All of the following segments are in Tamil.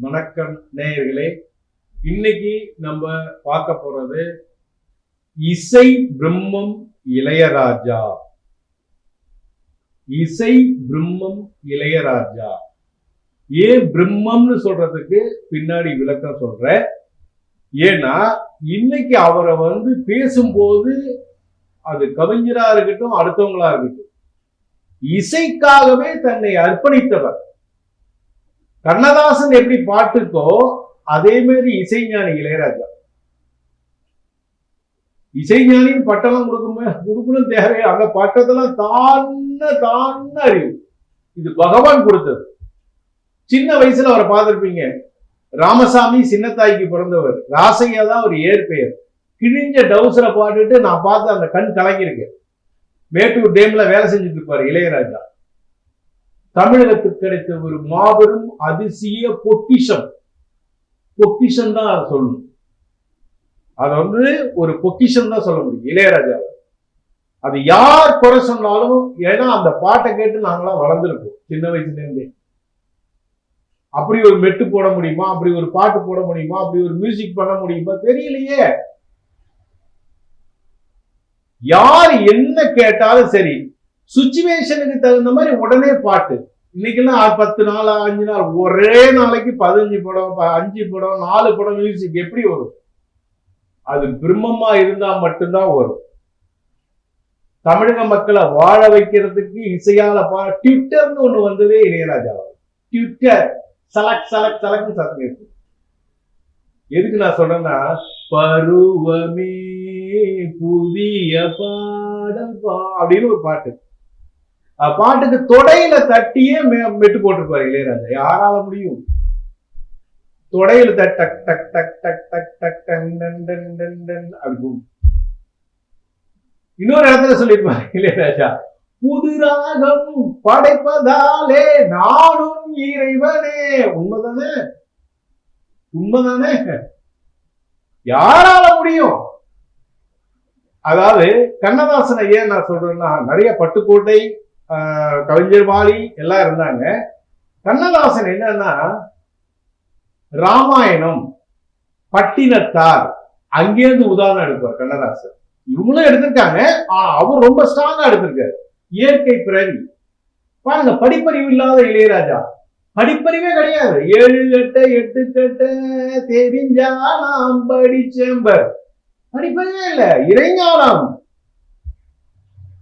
வணக்கம் நேயர்களே. இன்னைக்கு நம்ம பார்க்க போறது இசை பிரம்மம் இளையராஜா. இசை பிரம்மம் இளையராஜா. ஏன் பிரம்மம்னு சொல்றதுக்கு பின்னாடி விளக்கம் சொல்ற ஏன்னா இன்னைக்கு அவரை வந்து பேசும்போது அது கவிஞரா இருக்கட்டும் அடுத்தவங்களா இருக்கட்டும் இசைக்காகவே தன்னை அர்ப்பணித்தவர். கண்ணதாசன் எப்படி பாட்டுக்கோ அதே மாதிரி இசைஞானி இளையராஜா. இசைஞானின்னு பட்டம் கொடுக்குமே கொடுக்கணும் தேவை அந்த பட்டத்தெல்லாம் தான தான அறிவு. இது பகவான் கொடுத்தது. சின்ன வயசுல அவரை பார்த்திருப்பீங்க. ராமசாமி சின்னத்தாய்க்கு பிறந்தவர். ராசையா தான் ஒரு ஏற்பெயர் கிழிஞ்ச டவுசரை பாட்டுட்டு நான் பார்த்து அந்த கண் கலங்கியிருக்கேன் மேட்டூர் டேம்ல வேலை செஞ்சுட்டு இருப்பாரு இளையராஜா. தமிழகத்துக்கு கிடைத்த ஒரு மாபெரும் அதிசய பொக்கிஷம். பொக்கிஷம் தான் அதை சொல்லணும். அதை வந்து ஒரு பொக்கிஷம் தான் சொல்ல முடியும். இளையராஜா. அது யார் குறை சொன்னாலும் ஏன்னா அந்த பாட்டை கேட்டு நாங்களாம் வளர்ந்துருக்கோம் சின்ன வயசுல இருந்தே அப்படி ஒரு மெட்டு போட முடியுமா? அப்படி ஒரு பாட்டு போட முடியுமா? அப்படி ஒரு மியூசிக் பண்ண முடியுமா? தெரியலையே. யார் என்ன கேட்டாலும் சரி சுச்சுவேஷனுக்கு தகுந்த மாதிரி உடனே பாட்டு. இன்னைக்கெல்லாம் பத்து நாள் அஞ்சு நாள் ஒரே நாளைக்கு பதினஞ்சு படம் அஞ்சு படம் நாலு படம் மியூசிக் எப்படி வரும்? அது பிரம்மமா இருந்தா மட்டும்தான் வரும். தமிழக மக்களை வாழ வைக்கிறதுக்கு இசையால பா ட்விட்டர்னு ஒண்ணு வந்ததே இளையராஜா ட்விட்டர் சலக் சலக் சலக்னு சத்தம் இருக்கு. எதுக்கு நான் சொல்றேன்னா பருவமே புதிய பாடல் பா அப்படின்னு ஒரு பாட்டு. பாட்டுக்கு தொடையில தட்டியே மெட்டு போட்டிருப்பாரு இளையராஜா. யாரால முடியும்? தொடையில தட் டக் டக் டக் டக் டக் டக் டன் டன் டன் டன் டன் இன்னொரு இடத்துல சொல்லியிருப்பாரு இளையராஜா புது ராகம் படைப்பதாலே நானும் இறைவனே. உண்மைதானே? உண்மைதானே? யாரால முடியும்? அதாவது கண்ணதாசனை ஏன் நான் சொல்றேன்னா நிறைய பட்டுக்கோட்டை கவிஞர் பாலி எல்லாம் இருந்தாங்க. கண்ணதாசன் என்னன்னா ராமாயணம் பட்டினத்தார் அங்கேருந்து உதாரணம் எடுப்பார் கண்ணதாசன். இவங்களும் எடுத்திருக்காங்க. ஆனா அவர் ரொம்ப ஸ்ட்ராங்கா எடுத்திருக்காரு. இயற்கை பிறவி. பாருங்க படிப்பறிவு இல்லாத இளையராஜா. படிப்பறிவே கிடையாது. ஏழு கட்ட எட்டு கட்ட தெரிஞ்சா நாம் படிச்சேம்பர் படிப்பறிவே இல்லை. இறைஞானம்.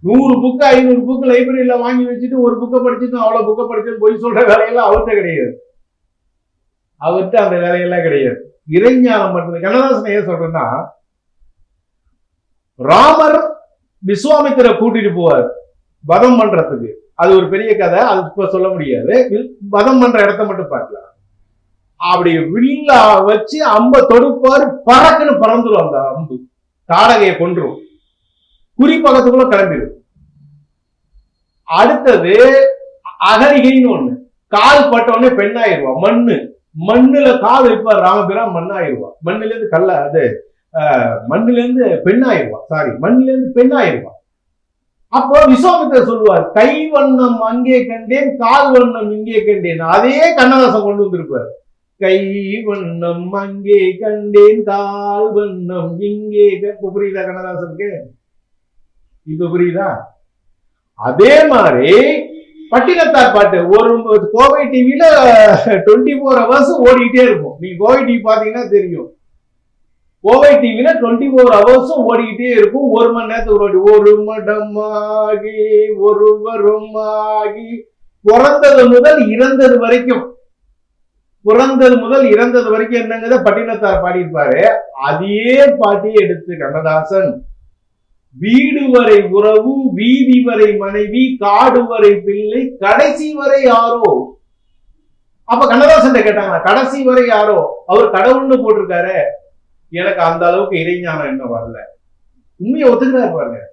நூறு புக்கு ஐநூறு புக்கு லைப்ரரியில வாங்கி வச்சுட்டு ஒரு புக்கை படிச்சுட்டு அவ்வளவு புக்கை படிச்சு போய் சொல்ற வேலையெல்லாம் அவர்கிட்ட கிடையாது. அவர்கிட்ட அந்த வேலையெல்லாம் கிடையாது. இறைஞானம் மட்டும். கண்ணதாசன் ஏன் சொல்றேன்னா ராமர் விஸ்வாமித்திர கூட்டிட்டு போவார் வதம் பண்றதுக்கு. அது ஒரு பெரிய கதை அது இப்ப சொல்ல முடியாது. வில்- வதம் பண்ற இடத்த மட்டும் பார்க்கலாம். அப்படி வில்லா வச்சு அம்ப தொடுப்பாரு பறக்குன்னு பறந்துடும் அந்த அம்பு. தாடகையை கொன்றும் குறிப்பகத்துக்குள்ள கிளம்பிடும் அடுத்தது அகரிகைன்னு ஒண்ணு. கால் பட்ட உடனே பெண்ணாயிருவா. மண்ணு. மண்ணுல கால் வைப்பார் ராமபிரான் மண்ணாயிருவா. மண்ணுல இருந்து கல்ல அது அஹ், மண்ணுல இருந்து பெண்ணாயிருவா. சாரி மண்ணுல இருந்து பெண்ணாயிருவா. அப்போ விஸ்வாமித்திரர் சொல்லுவார் கை வண்ணம் அங்கே கண்டேன் கால் வண்ணம் இங்கே கண்டேன். அதே கண்ணதாசன் கொண்டு வந்திருப்பார். கை வண்ணம் அங்கே கண்டேன் கால் வண்ணம் இங்கே க- புரியுதா கண்ணதாசனுக்கு? இப்ப புரியுதா? அதே மாதிரி பட்டினத்தார் பாட்டு. ஒரு கோவை டிவியில டுவெண்ட்டி ஃபோர் ஹவர்ஸ் ஓடிக்கிட்டே இருக்கும். நீங்க கோவை டிவி பாத்தீங்கன்னா தெரியும். கோவை டிவியில டுவெண்ட்டி ஃபோர் ஹவர்ஸும் ஓடிக்கிட்டே இருக்கும். ஒரு மணி நேரத்துக்கு ஒரு ஒரு மடமாகி ஒருவரும் ஆகி பிறந்தது முதல் இறந்தது வரைக்கும். பிறந்தது முதல் இறந்தது வரைக்கும் என்னங்கிறத பட்டினத்தார் பாடியிருப்பாரு. அதே பாட்டியை எடுத்து கண்ணதாசன் வீடு வரை உறவு வீதி வரை மனைவி காடு வரை பிள்ளை கடைசி வரை யாரோ? அப்ப கண்ணதாசன் கேட்டாங்க கடைசி வரை யாரோ? அவர் கடவுள்னு போட்டிருக்காரு. எனக்கு அந்த அளவுக்கு இறைஞானம் இன்னும் வரல. உண்மையை ஒத்துக்கிறாரு பாருங்க.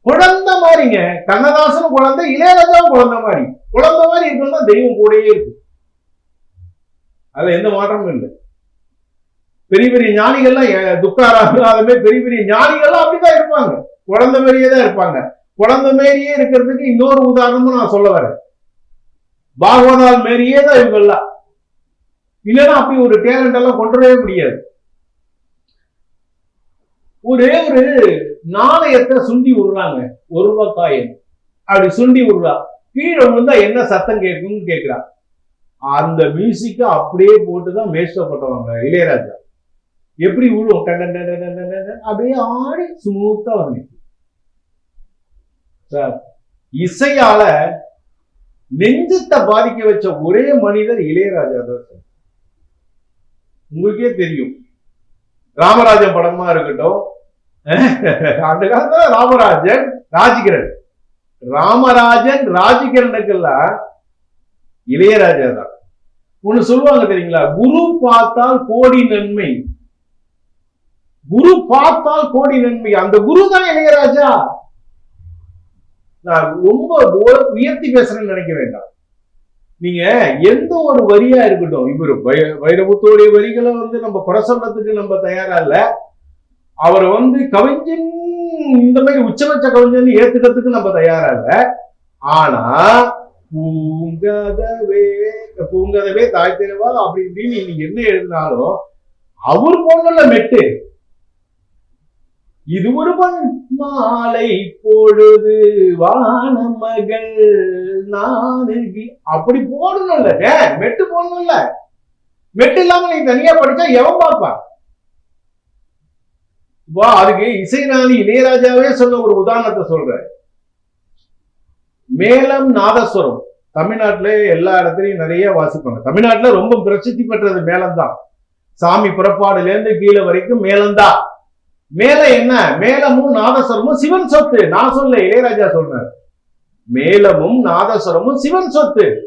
குழந்தை மாதிரிங்க. கண்ணதாசன் குழந்தை இளையராஜாவும் குழந்தை மாதிரி. குழந்தை மாதிரி இருக்கணும்னா தெய்வம் கூடயே இருக்கு. அதுல எந்த மாற்றமும் இல்லை. பெரிய பெரிய ஞானிகள்லாம் எ- மாதிரி பெரிய பெரிய ஞானிகள்லாம் அப்படிதான் இருப்பாங்க. குழந்தை மாரியே தான் இருப்பாங்க. குழந்தை மாரியே இருக்கிறதுக்கு இன்னொரு உதாரணமும் நான் சொல்ல வரேன். பாகவதால் மாரியே தான் இவங்கெல்லாம் இல்லைன்னா அப்படி ஒரு டேலண்ட் எல்லாம் கொண்டுடவே முடியாது. ஒரே ஒரு நாணயத்தை சுண்டி விடுறாங்க ஒரு ரூபாய் காயின் அப்படி சுண்டி விடுறா கீழே விழுந்தா என்ன சத்தம் கேட்கும்னு கேட்கிறா. அந்த மியூசிக்கை அப்படியே போட்டுதான் மேஸ்டப்பட்டவங்க இளையராஜா. எப்படி விழுவோம் அப்படியே ஆடி ஸ்மூத்தா வந்து சார் இசையால நெஞ்சத்தை பாதிக்க வச்ச ஒரே மனிதர் இளையராஜா தான் சார் உங்களுக்கே தெரியும். ராமராஜன் படமா இருக்கட்டும். அந்த காலத்துல ராமராஜன் ராஜகிரண். ராமராஜன் ராஜகிரனுக்கெல்லாம் இளையராஜா தான். ஒண்ணு சொல்லுவாங்க தெரியுங்களா? குரு பார்த்தால் கோடி நன்மை. குரு பார்த்தால் கோடி நன்மை. அந்த குரு தான் இளையராஜா நான் ரொம்ப உயர்த்தி பேசுறேன்னு நினைக்க வேண்டாம். நீங்க எந்த ஒரு வரியா இருக்கட்டும் இவர் வை- வைரமுத்தோடைய வரிகளை வந்து நம்ம குறை சொல்றதுக்கு நம்ம தயாரா இல்ல. அவர் வந்து கவிஞன் இந்த மாதிரி உச்சபட்ச கவிஞன் ஏத்துக்கிறதுக்கு நம்ம தயாரா இல்ல. ஆனா பூங்கதவே பூங்கதவே தாய் தெருவா அப்படி இப்படின்னு நீங்க என்ன எழுதினாலும் அவர் போன்றுள்ள மெட்டு. இது ஒரு மாலை பொழுது வான மகள் நானுகி அப்படி போடணும்ல ஏன் மெட்டு போடணும்ல மெட்டு இல்லாம நீ தனியா படிச்சா எவன் பார்ப்பான் வா அதுக்கு இசைஞானி இளையராஜாவே சொன்ன ஒரு உதாரணத்தை சொல்றேன். மேலம் நாதஸ்வரம். தமிழ்நாட்டுல எல்லா இடத்துலயும் நிறைய வாசிப்பாங்க. தமிழ்நாட்டுல ரொம்ப பிரசித்தி பெற்றது மேலம்தான் சாமி புறப்பாடுல இருந்து கீழே வரைக்கும் மேளம்தான். மேல என்ன? மேலமும் நாதஸ்வரமும் சிவன் சொத்து. நான் சொல்ல இளையராஜா சொன்னார் மேலமும் நாதஸ்வரமும் சிவன் சொத்து.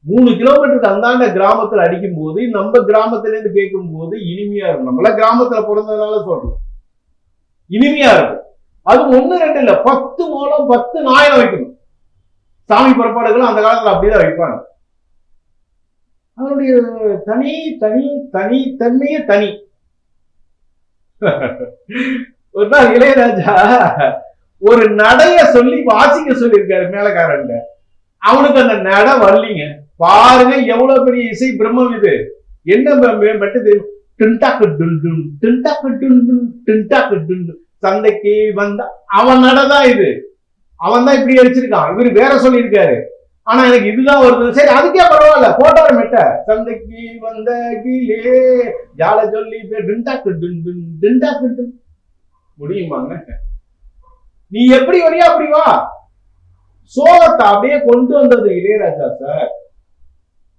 மூணு கிலோமீட்டருக்கு அந்தாண்ட கிராமத்தில் அடிக்கும் போது நம்ம கிராமத்துல இருந்து கேட்கும் போது இனிமையா இருக்கும். நம்மள கிராமத்துல பிறந்ததுனால சொல்றோம். இனிமையா இருக்கும். அது ஒண்ணு ரெண்டு இல்ல பத்து மூலம் பத்து நாயம் வைக்கணும். சாமி புறப்பாடுகளும் அந்த காலத்துல அப்படிதான் வைப்பாங்க. அதனுடைய தனி தனி தனி தன்மையே தனி. ஒரு நாள் இளையராஜா ஒரு நடைய சொல்லி வாசிக்க சொல்லியிருக்காரு மேலக்காரன்ல அவனுக்கு அந்த நட வரலீங்க. பாருங்க எவ்வளவு பெரிய இசை பிரம்மம் இது. என்ன ம- மட்டும் தெரியும் டின்டாக்கு டுன் டுன், டின்டாக்கு டுன் சந்தைக்கு வந்த அவன் நடதான் இது. அவன் தான் இப்படி அடிச்சிருக்கான். இவரு வேற சொல்லியிருக்காரு. ஆனா எனக்கு இதுதான் வருது. சரி அதுக்கே பரவாயில்ல. போட்டாரு மெட்ட. சந்தைக்கு வந்த கீழே ஜால சொல்லி டின்டாக்கு டுன் முடியுமாங்க? நீ எப்படி வரியா? அப்படி வா. சோகத்தை அப்படியே கொண்டு வந்தது இளையராஜா சார்.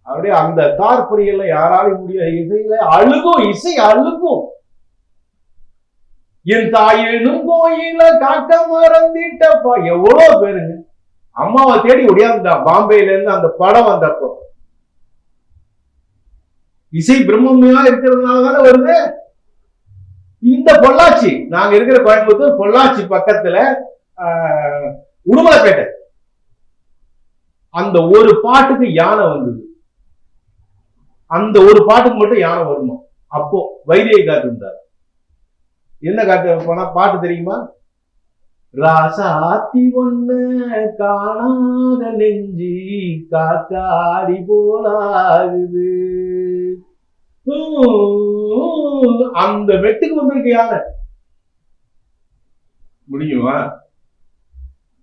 அப்படியே அந்த கார் புரியல யாராலையும் முடியாது இசையில அழுகும் இசை அழுகும். என் தாயினும் கோயில காக்க மறந்திட்டப்பா. எவ்வளவு பேருங்க? அம்மாவை தேடி ஒடியாந்துட்டான் பாம்பேல இருந்து அந்த படம் வந்தப்போ. இசை பிரம்மமையா இருக்கிறதுனால தானே வருது? இந்த பொள்ளாச்சி நாங்க இருக்கிற கோயம்புத்தூர் பொள்ளாச்சி பக்கத்துல ஆஹ், உடுமலைப்பேட்டை. அந்த ஒரு பாட்டுக்கு யானை வந்தது. அந்த ஒரு பாட்டுக்கு மட்டும் யானை வருமா அப்போ வைத்திய காத்து இருந்தார். என்ன காத்து போனா பாட்டு தெரியுமா? ராசாத்தி ஒண்ணு காணாத நெஞ்சி காத்தாடி போலாகுது. அந்த வெட்டுக்கு வந்திருக்கு யானை முடியுமா?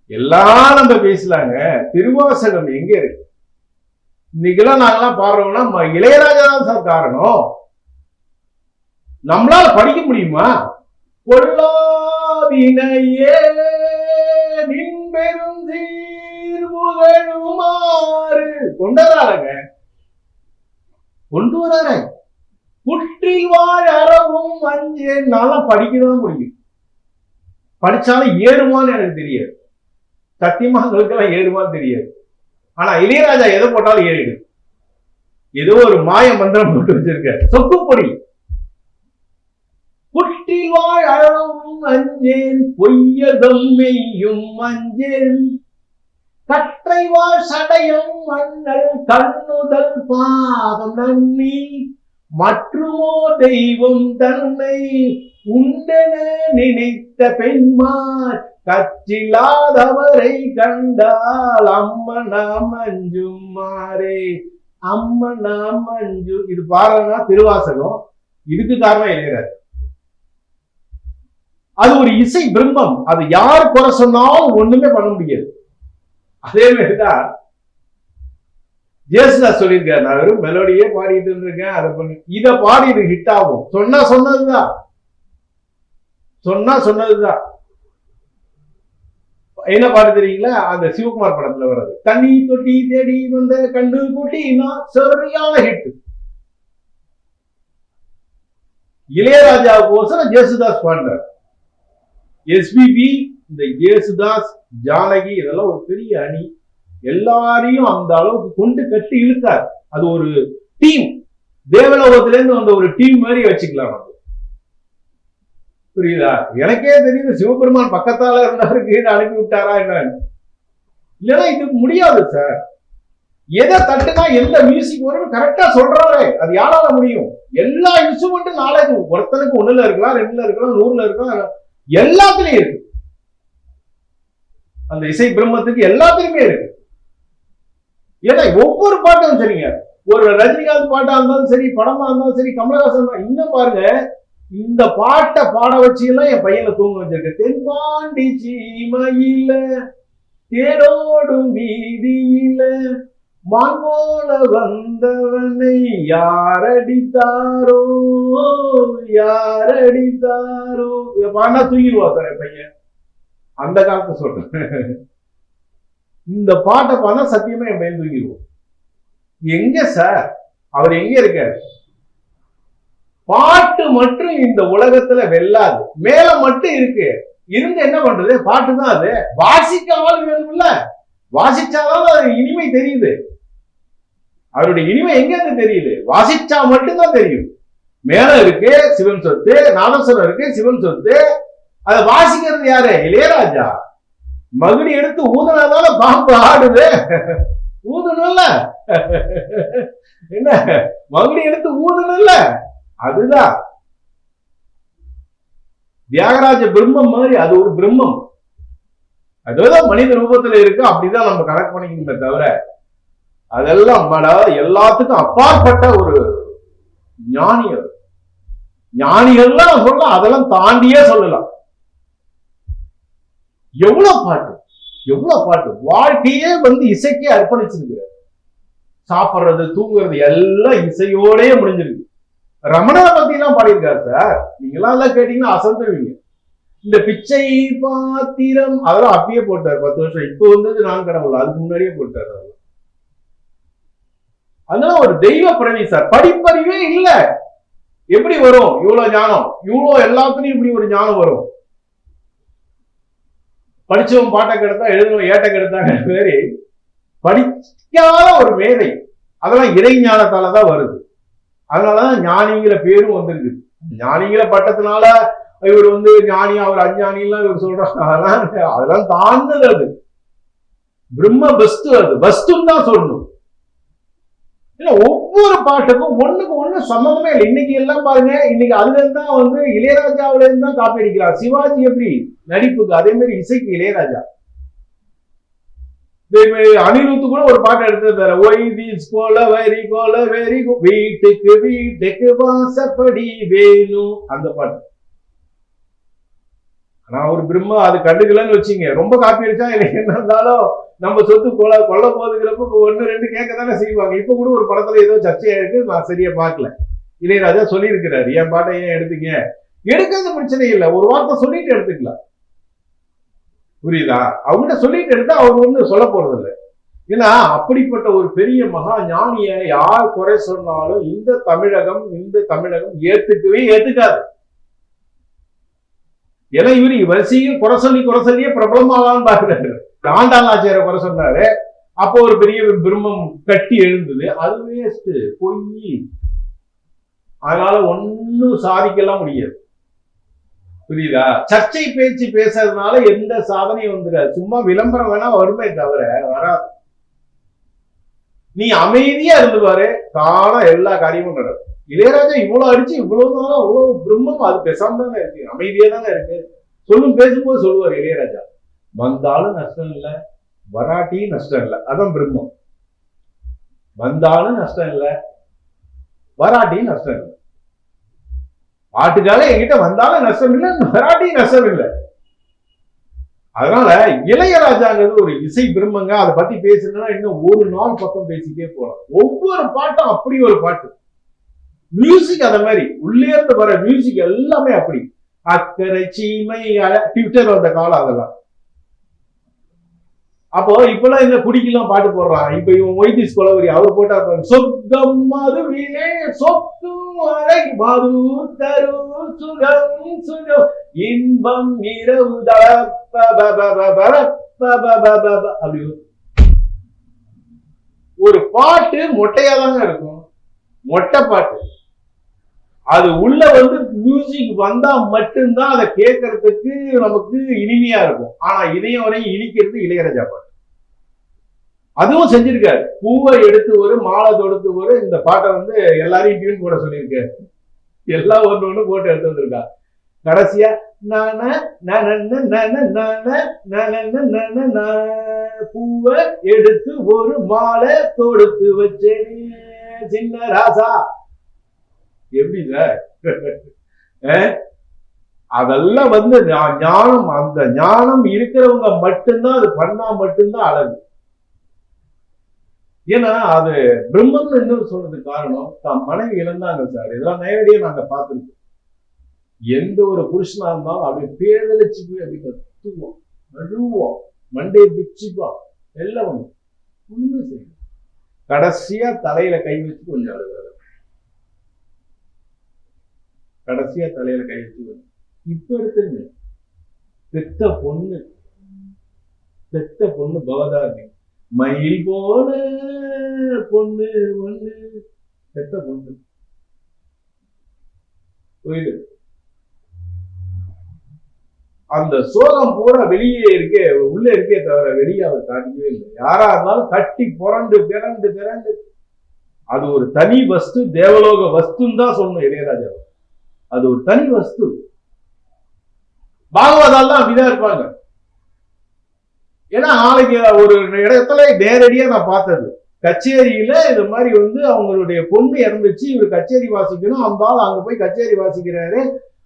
எல்லாம் நம்ம பேசலாங்க. திருவாசகம் எங்க இருக்கு? இன்னைக்கெல்லாம் நாங்கெல்லாம் பாடுறோம்னா ம- இளையராஜா தான் சார் காரணம். நம்மளால படிக்க முடியுமா? நின் பெருந்தீர் புகழுமாறு கொண்டு வராங்க கொண்டு வராரு. புற்றில் வாழ் அறவும் நல்லா படிக்கதான் முடியும். படிச்சாலும் ஏறுமான்னு எனக்கு தெரியாது. சத்தியமா எல்லாம் ஏறுமான்னு தெரியாது. ஆனா இளையராஜா எதை போட்டாலும் ஏறிடும் ஏதோ ஒரு மாய மந்திரம் போட்டு வச்சிருக்க சொக்குப்பொடி. வாழ் அறவும் அஞ்சேன் பொய்யதம் மெய்யும் அஞ்சேன். கற்றை வாழ் சடையும் மன்னல் கண்ணுதல் பாதம் நன்னி. மற்றுமோ தெய்வம் தன்னை உண்டென நினைத்த பெண்மார் கற்றில்லாதவரை கண்டால் அம்மனா மஞ்சும் மாறே. அம்மனா மஞ்சு இது பாருங்கன்னா திருவாசகம். இதுக்கு காரணம் இளையராஜா அது ஒரு இசை பிரம்பம் அது யார் குறை சொன்னாலும் ஒண்ணுமே பண்ண முடியாது. அதே மாதிரிதான் ஜேசுதாஸ் சொல்லியிருக்காரு. நான் வெறும் மெலோடியே பாடிட்டு இருந்திருக்கேன். அதை பண்ணி. இதை பாடி இது ஹிட் ஆகும். சொன்னா சொன்னதுதான். சொன்னா சொன்னதுதான். என்ன பாட்டு தெரியுங்களா? அந்த சிவகுமார் படத்துல வர்றது. தண்ணி தொட்டி தேடி வந்த கண்டு குட்டினா சரியான ஹிட் இளையராஜாவுக்கு கோசரம் ஜேசுதாஸ் பாண்டார் எஸ்பிபி இந்த இயேசுதாஸ் ஜானகி இதெல்லாம் ஒரு பெரிய அணி. எல்லாரையும் அந்த அளவுக்கு கொண்டு கட்டி இழுத்தார். அது ஒரு டீம் தேவலோகத்திலேருந்து வந்த ஒரு டீம் மாதிரி வச்சுக்கலாம் நம்ம புரியுதா? எனக்கே தெரியுது சிவபெருமான் பக்கத்தால இருந்தாரு கீழே அனுப்பி விட்டாரா என்னன்னு. இல்லைன்னா இது முடியாது சார் எதை தட்டுனா எந்த மியூசிக் வரும் கரெக்டா சொல்றாரு. அது யாரால முடியும்? எல்லா இன்ஸ்ட்ருமெண்ட்டும் நாளைக்கு ஒருத்தனுக்கு ஒண்ணுல இருக்கலாம் ரெண்டுல இருக்கலாம் நூறுல இருக்கலாம் எல்லாத்துலயும் இருக்கு. அந்த இசை பிரம்மத்துக்கு எல்லாத்துலயுமே இருக்கு. ஏன்னா ஒவ்வொரு பாட்டும் சரிங்க ஒரு ரஜினிகாந்த் பாட்டா இருந்தாலும் சரி படமா இருந்தாலும் சரி கமலஹாசன் இன்னும் பாருங்க இந்த பாட்டை பாட வச்சு எல்லாம் என் பையனை தூங்க வச்சிருக்க. தென்பாண்டி சீமையில தேடோடும் வீதியில மாங்கோல வந்தவனை யாரடித்தாரோ? யாரடித்தாரோ? பாடினா தூங்கிடுவா சார் என் பையன். அந்த காலத்தை சொல்றேன். இந்த பாட்டை பாடினா சத்தியமா என் பையன் தூங்கிடுவோம் எங்க சார்? அவர் எங்க இருக்காரு? பாட்டு மட்டும் இந்த உலகத்துல வெல்லாது. மேல மட்டும் இருக்கு. இருந்து என்ன பண்றது? பாட்டு தான் அது. வாசிக்க ஆள் வேணும்ல. வாசிச்சாதான் அது இனிமை தெரியுது. அவருடைய இனிமை எங்கிருந்து தெரியுது? வாசிச்சா மட்டும்தான் தெரியும். மேலம் இருக்கு சிவன் சொத்து நாதஸ்வரம் இருக்கு சிவன் சொத்து. அதை வாசிக்கிறது யாரு? இளையராஜா. மகுடி எடுத்து ஊதுனதால பாம்பு ஆடுது. ஊதணும்ல என்ன? மகுடி எடுத்து ஊதணும்ல அதுதான். தியாகராஜ பிரம்மம் மாதிரி அது ஒரு பிரம்மம். அதுதான் மனித ரூபத்துல இருக்கு. அப்படிதான் நம்ம கணக்கு பண்ணிக்கணுமே தவிர அதெல்லாம் எல்லாத்துக்கும் அப்பாற்பட்ட ஒரு ஞானிகள் அவர். ஞானிகள்லாம் சொல்லலாம் அதெல்லாம் தாண்டியே சொல்லலாம். எவ்வளவு பாட்டு எவ்வளவு பாட்டு. வாழ்க்கையே வந்து இசைக்கே அர்ப்பணிச்சிருக்கிறார். சாப்பிடுறது தூங்குறது எல்லாம் இசையோடயே முடிஞ்சிருக்கு. ரமணனை பத்தி எல்லாம் பாடியிருக்காரு சார். நீங்களாம் எல்லாம் கேட்டீங்கன்னா அசந்துவீங்க இந்த பிச்சை பாத்திரம் அதெல்லாம் அப்பயே போட்டார் பத்து வருஷம். இப்போ வந்தது நான் கடவுள் அதுக்கு முன்னாடியே போட்டார் அதெல்லாம் அதனால ஒரு தெய்வ பிறவி சார் படிப்பறிவே இல்ல. எப்படி வரும் இவ்வளவு ஞானம்? இவ்வளவு எல்லாத்துலயும் இப்படி ஒரு ஞானம் வரும். படிச்சவன் பாட்டை கெடுத்தா எழுதுனவன் ஏட்டை கெடுத்தாங்க மாதிரி படிக்காத ஒரு மேதை. அதெல்லாம் இறை ஞானத்தாலதான் வருது. அதனாலதான் ஞானிங்கிற பேரும் வந்திருக்கு. ஞானிங்கிற பட்டத்தினால இவர் வந்து ஞானி அவர் அஞ்ஞானிலாம் இவர் சொல்றாங்க அதெல்லாம் அதெல்லாம் தாழ்ந்தது அது. பிரம்ம பஸ்து அது. பஸ்துன்னு தான் சொல்லணும். இல்ல ஒவ்வொரு பாட்டுக்கும் ஒண்ணுக்கு ஒண்ணு சம்மந்தமே இல்லை. இன்னைக்கு எல்லாம் பாருங்க இன்னைக்கு அதுல இருந்து வந்து இளையராஜாவில இருந்து தான் காப்பி அடிக்கிறார். சிவாஜி எப்படி? நடிப்புக்கு அதே மாதிரி இசைக்கு இளையராஜா. அனிருத்து கூட ஒரு பாட்டு எடுத்து why this Kolaveri Kolaveri வீட்டுக்கு வீட்டுக்கு வாசப்படி வேணும். அந்த பாட்டு. ஆனா ஒரு பிரம்ம அது கண்டுக்கலன்னு வச்சுங்க ரொம்ப காப்பி அடிச்சா எனக்கு என்ன இருந்தாலும் நம்ம சொத்து கொலை கொல்ல போதுங்கிறப்ப ஒன்று ரெண்டு கேட்க தானே செய்வாங்க. இப்ப கூட ஒரு படத்துல ஏதோ சர்ச்சையா இருக்கு நான் சரியா பார்க்கல. இளையராஜா சொல்லியிருக்கிறாரு. என் பாட்டை ஏன் எடுத்தீங்க? எடுக்கிறது பிரச்சனை இல்லை. ஒரு வார்த்தை சொல்லிட்டு எடுத்துக்கலாம். புரியுதா? அவங்ககிட்ட சொல்லிட்டு எடுத்தா அவங்க வந்து சொல்ல போறது இல்லை ஏன்னா அப்படிப்பட்ட ஒரு பெரிய மகா ஞானிய யார் குறை சொன்னாலும் இந்த தமிழகம் இந்த தமிழகம் ஏத்துக்கவே ஏத்துக்காது. ஏன்னா இவர் வரிசையும் குறை சொல்லி குறை சொல்லியே பிரபலமாகலான்னு பாக்குறாரு ஆண்டாள் குறை சொன்னாரு. அப்போ ஒரு பெரிய பிரம்மம் கட்டி எழுந்தது. அது வேஸ்ட் பொய். அதனால ஒன்னும் சாதிக்கலாம் முடியாது. புரியுதா? சர்ச்சை பேச்சு பேசுறதுனால எந்த சாதனையும் வந்துடாது. சும்மா விளம்பரம் வேணா வருமே தவிர வராது. நீ அமைதியா இருந்து பாரு. தானா எல்லா காரியமும் நடக்கும். இளையராஜா இவ்வளவு அடிச்சு இவ்வளவு நாளா அவ்வளவு பிரம்மம் அது பெசாம தானே இருக்கு. அமைதியா தானே இருக்கு. சொல்லும் பேசும்போது சொல்லுவார் இளையராஜா. வந்தாலும் நஷ்டம் இல்லை வராட்டியும் நஷ்டம் இல்லை. அதான் பிரம்மம். வந்தாலும் நஷ்டம் இல்லை வராட்டியும் நஷ்டம் இல்லை. பாட்டுக்கால என்கிட்ட வந்தாலும் நஷ்டம் இல்லை வராட்டியும் நஷ்டம் இல்லை. அதனால இளையராஜாங்கிறது ஒரு இசை பிரம்மங்க. அதை பத்தி பேசணும்னா இன்னும் ஒரு நாள் பக்கம் பேசிட்டே போகலாம். ஒவ்வொரு பாட்டும் அப்படி ஒரு பாட்டு. மியூசிக் அத மாதிரி. உள்ளே இருந்து வர மியூசிக் எல்லாமே அப்படி. அக்கறை சீமை ட்விட்டர் வந்த காலம் அதெல்லாம். அப்போ இப்பெல்லாம் இந்த குடிக்கெல்லாம் பாட்டு போடுறான். இப்ப இவன் ஒய்திஸ் கொலவரி அவர் போட்டா சொத்தம் சொர்க்கம் மதுவிலே சொத்தும் அலை மது தரும் சுகம் சுகம். இன்பம் இரவு அப்படி ஒரு பாட்டு மொட்டையா தாங்க இருக்கும். மொட்டை பாட்டு. அது உள்ள வந்து மியூசிக் வந்தா மட்டும்தான் அதை கேட்கறதுக்கு நமக்கு இனிமையா இருக்கும். ஆனா இதய வரையும் இனிக்கிறது இளையராஜா பாட்டு. அதுவும் செஞ்சிருக்காரு. பூவை எடுத்து வரும் மாலை தொடுத்து வரும் இந்த பாட்டை வந்து எல்லாரையும் டியூன் போட சொல்லியிருக்காரு. எல்லாம் ஒன்று ஒன்று போட்டு எடுத்து வந்திருக்காரு. கடைசியா நான நன நன நன நன நன நன பூவை எடுத்து ஒரு மாலை தொடுத்து வச்சேனே சின்ன ராசா எப்படி சார் அஹ்? அதெல்லாம் வந்து ஞானம் அந்த ஞானம் இருக்கிறவங்க மட்டும்தான் அது பண்ணா மட்டும்தான் அழகு ஏன்னா அது பிரம்மன் என்று சொல்றதுக்கு காரணம் தான் மனைவி இழந்தாங்க சார் இதெல்லாம் நேரடியா நாங்க பார்த்துருக்கோம் எந்த ஒரு புருஷனா இருந்தாலும் அப்படி பேரழிச்சு போய் அப்படி கத்துவோம் நழுவோம் மண்டையை பிச்சுப்போம் எல்லாம் ஒண்ணு. உண்மை செய்யும் கடைசியா தலையில கை வச்சு கொஞ்சம் அழுகாரு கடைசியா தலையில கை வச்சு இப்ப எடுத்துங்க. பெத்த பொண்ணு. பெத்த பொண்ணு பவதாரணி. மயில் போல பொண்ணு ஒண்ணு பெத்த பொண்ணு. போயிடு அந்த சோகம் பூரா வெளியே இருக்கே உள்ள இருக்கே தவிர வெளியே அவர் காட்டவே இல்லை. யாரா இருந்தாலும் கட்டி புரண்டு பிறண்டு பிறண்டு. அது ஒரு தனி வஸ்து தேவலோக வஸ்துன்னு தான் சொல்லணும் இளையராஜா. அது ஒரு தனி வஸ்து. பாகவதால் தான் அப்படிதான் இருப்பாங்க. ஏன்னா நாளைக்கு ஒரு இடத்துல நேரடியா நான் பார்த்தது. கச்சேரியில இது மாதிரி வந்து அவங்களுடைய பொண்ணு இறந்துச்சு இவர் கச்சேரி வாசிக்கணும் அந்த ஆள் அங்க போய் கச்சேரி வாசிக்கிறாரு.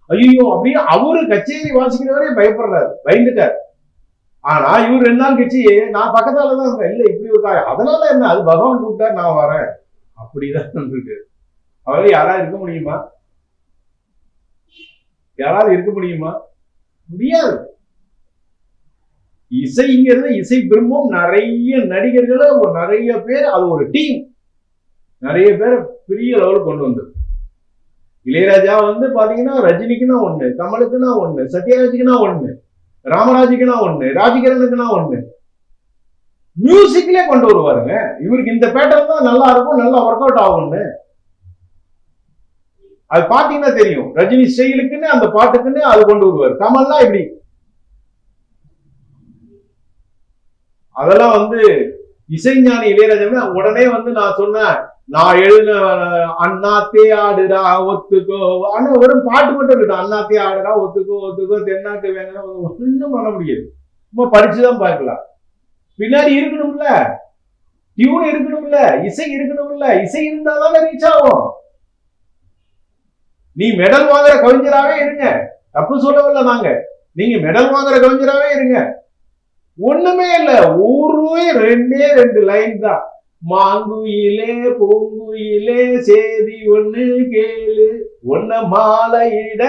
ஐயோ அப்படின்னு அவரு கச்சேரி வாசிக்கிறவரே பயப்படுறாரு பயந்துட்டார். ஆனா இவர் ரெண்டு நாள் கட்சி நான் பக்கத்தால தான் இருந்தேன். இல்ல இப்படி ஒரு அதனால என்ன? அது பகவான் கூப்பிட்டா நான் வரேன். அப்படிதான் இருக்கு அவரால் யாராவது இருக்க முடியுமா? யாராவது இருக்க முடியுமா? முடியாது. இசைங்கிறது இசை பிரம்மம். நிறைய நடிகர்களை ஒரு நிறைய பேர் அது ஒரு டீம் நிறைய பேர் பெரிய லெவலுக்கு கொண்டு வந்தது. இளையராஜா வந்து பாத்தீங்கன்னா ரஜினிக்குன்னா ஒண்ணு கமலுக்குன்னா ஒண்ணு சத்யராஜுக்குன்னா ஒண்ணு ராமராஜுக்குன்னா ஒண்ணு ராஜகிரனுக்குன்னா ஒண்ணு. மியூசிக்லயே கொண்டு வருவாருங்க. இவருக்கு இந்த பேட்டர்ன் தான் நல்லா இருக்கும் நல்லா ஒர்க் அவுட் ஆகும்னு. அது பாத்தீங்கன்னா தெரியும். ரஜினி ஸ்டைலுக்குன்னு அந்த பாட்டுக்குன்னு அது கொண்டு வருவார். கமல்னா இப்படி அதெல்லாம் வந்து இசைஞானி இளையராஜா உடனே வந்து நான் சொன்னேன். நான் எழுதின அண்ணாத்தே ஆடுடா ஒத்துக்கோ. ஆனா வெறும் பாட்டு மட்டும் இருக்கட்டும். அண்ணாத்தே ஆடுடா ஒத்துக்கோ ஒத்துக்கோ தென்னாட்டு வேணும் ஒன்றும் பண்ண முடியாது. சும்மா படிச்சுதான் பார்க்கலாம் பின்னாடி இருக்கணும்ல. டியூன் இருக்கணும்ல. இசை இருக்கணும்ல. இசை இருந்தாதான் ரீச் ஆகும். நீ மெடல் வாங்குற கவிஞராவே இருங்க. தப்பு சொல்லவில்லை நாங்க. நீங்க மெடல் வாங்குற கவிஞராவே இருங்க. ஒண்ணுமே இல்ல. ஒரு ரெண்டே ரெண்டு லைன் தான். மாங்குயிலே பூங்குயிலே சேதி ஒண்ணு கேளு. ஒன்ன மாலையிட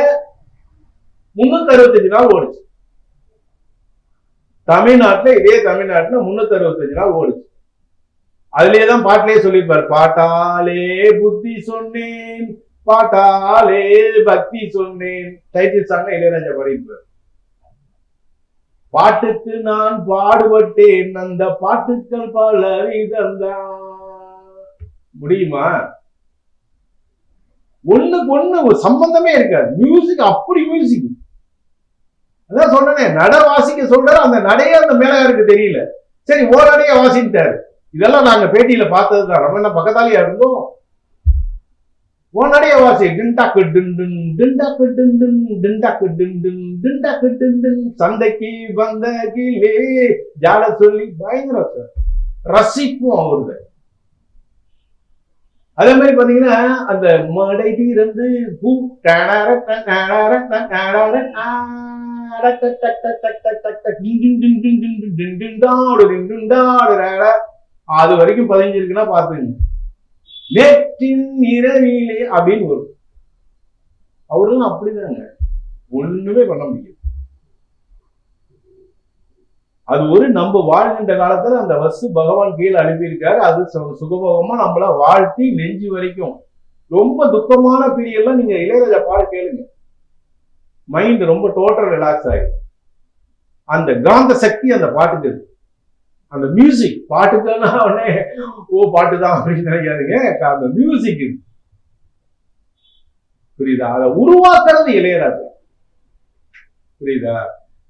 முன்னூத்தி அறுபத்தஞ்சு நாள் ஓடுச்சு. தமிழ்நாட்டுல இதே தமிழ்நாட்டுல முன்னூத்தி அறுபத்தஞ்சு நாள் ஓடுச்சு. அதுலயே தான் பாட்டிலேயே சொல்லியிருப்பார் பாட்டாலே புத்தி சொன்னேன் பாட்டாலே பக்தி சொன்னேன். டைட்டில் சாங்க இளையராஜா பாடியிருப்பார். பாட்டுக்கு நான் பாடுபட்டேன் அந்த பாட்டுக்கள் பல விதந்தான் முடியுமா? ஒண்ணுக்கு ஒண்ணு ஒரு சம்பந்தமே இருக்காது. மியூசிக் அப்படி மியூசிக் அதான் சொன்னனே நட வாசிக்க சொல்றாரு அந்த நடையே அந்த மேலகாருக்கு தெரியல. சரி ஓரடைய வாசிட்டாரு இதெல்லாம் நாங்க பேட்டியில பார்த்ததுதான். நம்ம என்ன பக்கத்தாலேயா இருந்தோம்? உன்னடைய வாசி டிண்டாக்கு டிண்டும் டிண்டாக்கு டிண்டும் டிண்டாக்கு டிண்டும் டிண்டாக்கு டிண்டும் சந்தைக்கு வந்த கீழே ஜாட சொல்லி பயங்கர சார் ரசிப்போம் அவருத அதே மாதிரி பாத்தீங்கன்னா அந்த மடை தீர்ந்து பூ டனார டனார டனார அது வரைக்கும் பதிஞ்சிருக்குன்னா பாத்துங்க நேற்றின் இரவிலே அப்படின்னு வரும். அவரும் அப்படிதாங்க. ஒண்ணுமே பண்ண முடியாது. அது ஒரு நம்ம வாழ்கின்ற காலத்துல அந்த வசு பகவான் கீழே அனுப்பியிருக்காரு. அது சு- சுகபோகமா நம்மள வாழ்த்தி நெஞ்சு வரைக்கும். ரொம்ப துக்கமான பீரியட்லாம் நீங்க இளையராஜா பாட கேளுங்க. மைண்ட் ரொம்ப டோட்டல் ரிலாக்ஸ் ஆகிடும் அந்த காந்த சக்தி அந்த பாட்டுக்கு இருக்கு. அந்த மியூசிக் பாட்டுக்கான உடனே ஓ பாட்டு தான் அப்படின்னு நினைக்காதீங்க. அந்த மியூசிக் புரியுதா? அதை உருவாக்குறது இளையராஜா. புரியுதா?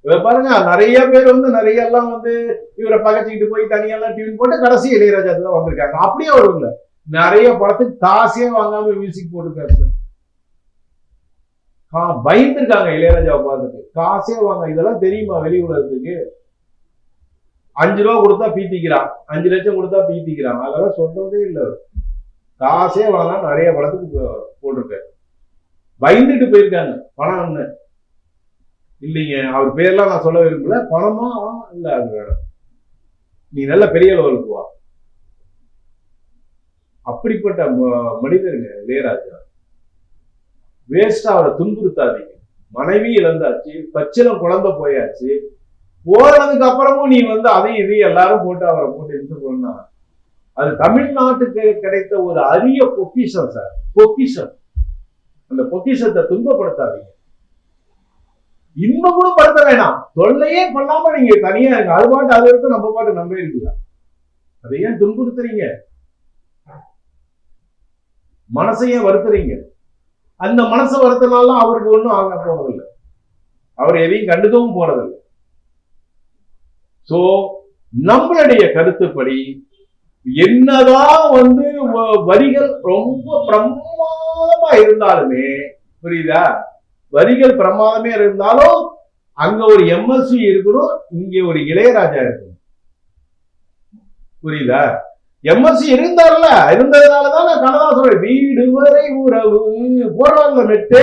இத பாருங்க நிறைய பேர் வந்து நிறைய எல்லாம் வந்து இவரை பகச்சிக்கிட்டு போய் தனியெல்லாம் டியூன் போட்டு கடைசி இளையராஜா தான் வந்திருக்காங்க. அப்படியே அவர் இல்ல. நிறைய படத்துக்கு காசே வாங்காம மியூசிக் போட்டுருக்காரு சார் ஆ, பயந்துருக்காங்க இளையராஜாவை பார்த்துட்டு. காசே வாங்க இதெல்லாம் தெரியுமா வெளி உலகத்துக்கு? அஞ்சு ரூபா கொடுத்தா பீத்திக்கிறான். அஞ்சு லட்சம் கொடுத்தா பீத்திக்கிறான். அதெல்லாம் சொல்றதே இல்லை காசே வாங்காம நிறைய படத்துக்கு போ- போட்டிருக்காரு. பயந்துட்டு போயிருக்காங்க. பணம் ஒண்ணு. இல்லைங்க அவர் பேர்லாம் நான் சொல்ல விரும்பல. பணமா? இல்லை இல்ல அது வேணும் நீ நல்ல பெரிய லெவலுக்கு வா. அப்படிப்பட்ட ம- மனிதருங்க இளையராஜா. வேஸ்டா அவரை துன்புறுத்தாதீங்க. மனைவி இழந்தாச்சு பச்சிலம் குழந்தை போயாச்சு. போனதுக்கு அப்புறமும் நீ வந்து அதையும் இதையும் எல்லாரும் போட்டு அவரை போட்டு எடுத்து போனாங்க. அது தமிழ்நாட்டுக்கு கிடைத்த ஒரு அரிய பொக்கிஷம் சார் பொக்கிஷம். அந்த பொக்கிஷத்தை துன்பப்படுத்தாதீங்க. இன்னும் கூட படுத்த வேணாம். தொல்லையே பண்ணாம நீங்க தனியா இருங்க. அது பாட்டு அது இருக்கும் நம்ம பாட்டு நம்ப இருக்கலாம் அதை ஏன் துன்புறுத்துறீங்க? மனசையே வருத்துறீங்க? அந்த மனசை வருத்தினாலும் அவருக்கு ஒண்ணும் ஆக போறதில்லை அவர் எதையும் கண்டுக்கவும் போறதில்லை. சோ நம்மளுடைய கருத்துப்படி என்னதான் வந்து வரிகள் ரொம்ப பிரமாதமா இருந்தாலுமே புரியுதா? வரிகள் பிரமாதமே இருந்தாலும் அங்க ஒரு எம்எஸ்சி இருக்கணும் இங்க ஒரு இளையராஜா இருக்கணும். புரியுதா? எம்எஸ்சி இருந்தார்ல இருந்ததுனாலதான் நான் கண்ணதாசனோட வீடு வரை உறவு போடுறாங்கல்ல மெட்டு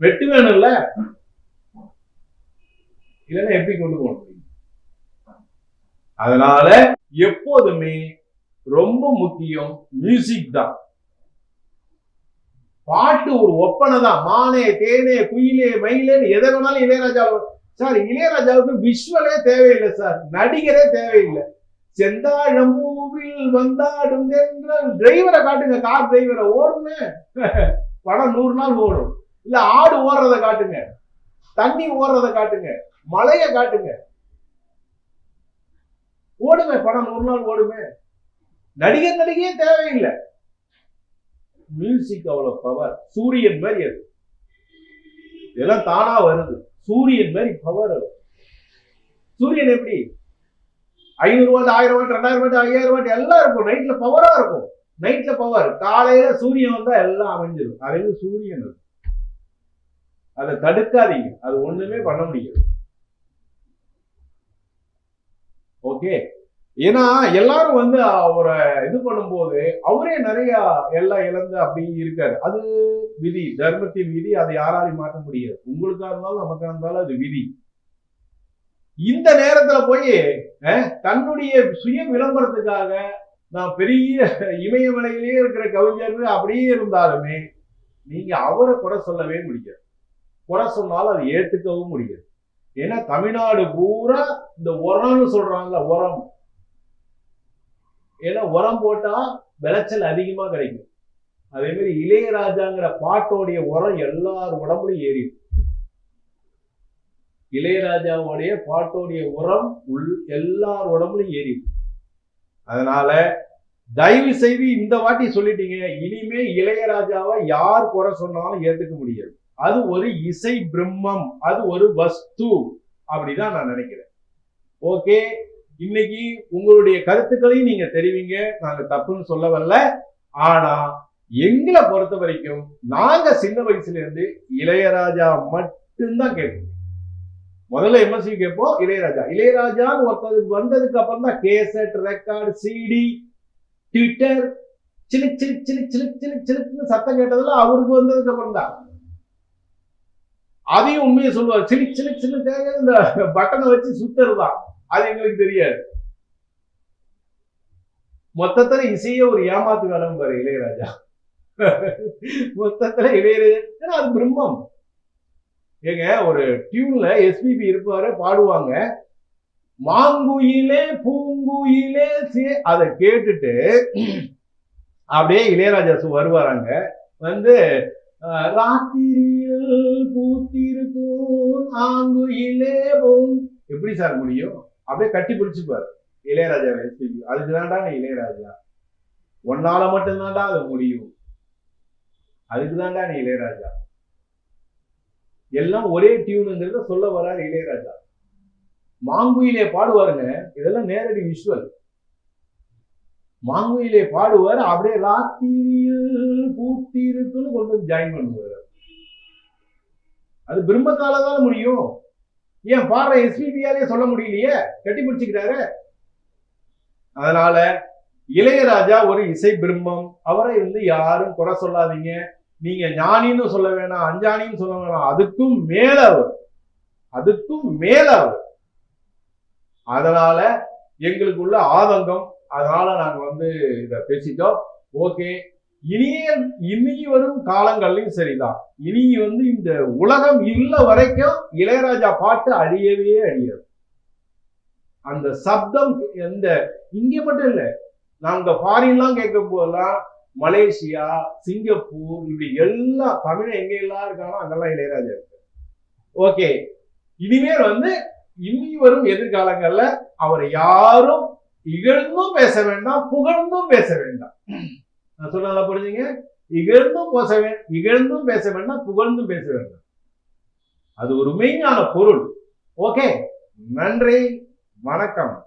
வெட்டு வேணும்ல? இல்லைன்னா எப்படி கொண்டு போகணும்? அதனால எப்போதுமே ரொம்ப முக்கியம் மியூசிக் தான். பாட்டு ஒரு ஒப்பனை தான். மானே தேனே குயிலே மயிலேன்னு எதை வேணாலும் இளையராஜா சார் இளையராஜாவுக்கு விஷுவலே தேவையில்லை சார் நடிகரே தேவையில்லை. செந்தாழம்பூவில் வந்தாடும் டிரைவரை காட்டுங்க கார் டிரைவரை ஓடுங்க. படம் நூறு நாள் ஓடும். இல்ல ஆடு ஓடுறத காட்டுங்க. தண்ணி ஓடுறத காட்டுங்க. மலையை காட்டுங்க. ஓடுமே படம் நூறு நாள் ஓடுமே. நடிகர் நடிகையே தேவையில்லை. மியூசிக் அவ்வளவு பவர் சூரியன் மாதிரி அது. இதெல்லாம் தானா வருது. சூரியன் மாதிரி பவர் அது. சூரியன் எப்படி? ஐநூறு வாட் ஆயிரம் வாட் ரெண்டாயிரம் வாட் ஐயாயிரம் வாட் எல்லாம் இருக்கும். நைட்ல பவரா இருக்கும். நைட்ல பவர் காலையில சூரியன் வந்தா எல்லாம் அமைஞ்சிடும் அதே சூரியன் அது. அதை தடுக்காதீங்க. அது ஒண்ணுமே பண்ண முடியாது. ஓகே ஏன்னா எல்லாரும் வந்து அவரை இது பண்ணும்போது அவரே நிறைய எல்லாம் இழந்து அப்படி இருக்காரு. அது விதி. தர்மத்தின் விதி. அதை யாராலையும் மாற்ற முடியாது. உங்களுக்கா இருந்தாலும் நமக்கா இருந்தாலும் அது விதி. இந்த நேரத்துல போய் அஹ், தன்னுடைய சுய விளம்பரத்துக்காக நான் பெரிய இமயமலையிலேயே இருக்கிற கவிஞர் அப்படியே இருந்தாலுமே நீங்க அவரை குறை சொல்லவே முடியாது. குறை சொன்னாலும் அதை ஏத்துக்கவும் முடியாது. ஏன்னா தமிழ்நாடு பூரா இந்த உரம்னு சொல்றாங்கல்ல உரம். ஏன்னா உரம் போட்டா விளைச்சல் அதிகமா கிடைக்கும். அதே மாதிரி இளையராஜாங்கிற பாட்டோடைய உரம் எல்லார் உடம்புலையும் ஏறிடும். இளையராஜாவுடைய பாட்டோடைய உரம் உள் எல்லார் உடம்புலையும் ஏறிடும். அதனால தயவு செய்து இந்த வாட்டி சொல்லிட்டீங்க இனிமே இளையராஜாவை யார் குறை சொன்னாலும் ஏத்துக்க முடியாது. அது ஒரு இசை பிரம்மம் அது ஒரு வஸ்து அப்படிதான் நான் நினைக்கிறேன். ஓகே இன்னைக்கு உங்களுடைய கருத்துக்களையும் நீங்க தெரிவிங்க. நாங்க தப்புன்னு சொல்ல வரல. ஆனா எங்களை பொறுத்த வரைக்கும் நாங்க சின்ன வயசுல இருந்து இளையராஜா மட்டும்தான் கேட்போம். முதல்ல எம்எஸ்சி கேட்போம் இளையராஜா. இளையராஜான்னு ஒருத்தருக்கு வந்ததுக்கு அப்புறம் தான் கேசட் ரெக்கார்டு சிடி ட்விட்டர் சிலு சிலு சிலு சிலு சிலு சிலுக்குன்னு சத்தம் கேட்டதுல அவருக்கு வந்ததுக்கு அப்புறம் தான். அதையும் உண்மையை சொல்லுவார். சிலி சிலி சிலி இந்த பட்டனை வச்சு சுத்தருதான். அது எங்களுக்கு தெரியாது. மொத்தத்துல இசையே ஒரு ஏமாத்து காலம் பாரு இளையராஜா. மொத்தத்துல இளையராஜா. ஏன்னா அது பிரம்மம். ஏங்க ஒரு டியூன்ல எஸ்பிபி இருப்பாரு பாடுவாங்க. மாங்குயிலே பூங்குயிலே சே அதை கேட்டுட்டு அப்படியே இளையராஜா வருவாராங்க வந்து ராத்திரியில் பூத்திருக்கும் ஆங்குயிலே பூங் எப்படி சார் முடியும்? அப்படியே கட்டி பிடிச்சுப்பாரு. இளையராஜா எஸ்பிபி அதுக்கு தான்டா நீ இளையராஜா. ஒன்னால மட்டும்தான்டா அது முடியும். அதுக்கு தான்டா நீ இளையராஜா. எல்லாம் ஒரே டியூனுங்கிறத சொல்ல வராரு இளையராஜா. மாங்குயிலே பாடுவாருங்க. இதெல்லாம் நேரடி விஷுவல் மாங்குயிலே பாடுவார் அப்படியே ராத்திரியில் பூத்திருக்குன்னு கொண்டு வந்து ஜாயின் பண்ணுவார். அது பிரம்மத்தால தான் முடியும். ஏன் பாடுற எஸ்பிபியாலே சொல்ல முடியலையே? கட்டி பிடிச்சுக்கிறாரு அதனால இளையராஜா ஒரு இசை பிரம்மம் அவரை வந்து யாரும் குறை சொல்லாதீங்க. நீங்க ஞானின்னு சொல்ல வேணாம் அஞ்சானின்னு சொல்ல வேணாம். அதுக்கும் மேல அவர். அதுக்கும் மேல அவர். அதனால எங்களுக்குள்ள ஆதங்கம் அதனால நாங்க வந்து இதை பேசிட்டோம். ஓகே. இனிய இனி வரும் காலங்கள்லையும் சரிதான். இனி வந்து இந்த உலகம் இல்ல வரைக்கும் இளையராஜா பாட்டு அழியவே அழியாது. அந்த சப்தம் எந்த இங்கே மட்டும் இல்ல நாங்க ஃபாரின்லாம் கேட்க போதெல்லாம் மலேசியா சிங்கப்பூர் இப்படி எல்லா தமிழ் எங்க எல்லாம் இருக்காங்களோ அங்கெல்லாம் இளையராஜா இருக்கு ஓகே. இனிமேல் வந்து இனி வரும் எதிர்காலங்கள்ல அவரை யாரும் இகழ்ந்தும் பேச வேண்டாம் புகழ்ந்தும் பேச வேண்டாம். நான் சொன்னால புரிஞ்சுங்க? இகழ்ந்தும் பேச வே இகழ்ந்தும் பேச வேண்டாம் புகழ்ந்தும் பேச வேண்டாம். அது ஒரு மெய்ஞான பொருள். ஓகே? நன்றி. வணக்கம்.